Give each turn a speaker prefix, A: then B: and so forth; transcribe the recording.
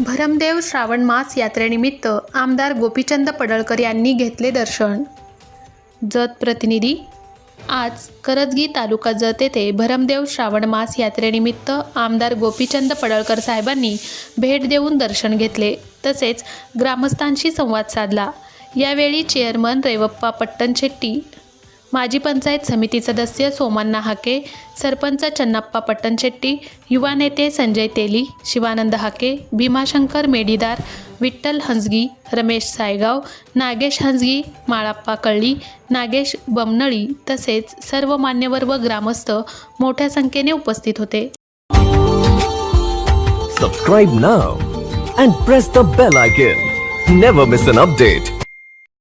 A: भरमदेव श्रावण मास यात्रेनिमित्त आमदार गोपीचंद पडळकर यांनी घेतले दर्शन. जत प्रतिनिधी आज करजगी तालुका जत येथे भरमदेव श्रावण मास यात्रेनिमित्त आमदार गोपीचंद पडळकर साहेबांनी भेट देऊन दर्शन घेतले तसेच ग्रामस्थांशी संवाद साधला. यावेळी चेअरमन रेवप्पा पट्टणशेट्टी माजी पंचायत समिती सदस्य सोमन्ना हाके सरपंच चन्नाप्पा पट्टनशेट्टी युवा नेते संजय तेली शिवानंद हाके भीमाशंकर मेडीदार विठ्ठल हंसगी रमेश सायगाव नागेश हंसगी माळाप्पा कळली नागेश बमनळी तसेच सर्व मान्यवर व ग्रामस्थ मोठ्या संख्येने उपस्थित होते.
B: Subscribe now and press the bell icon never miss an update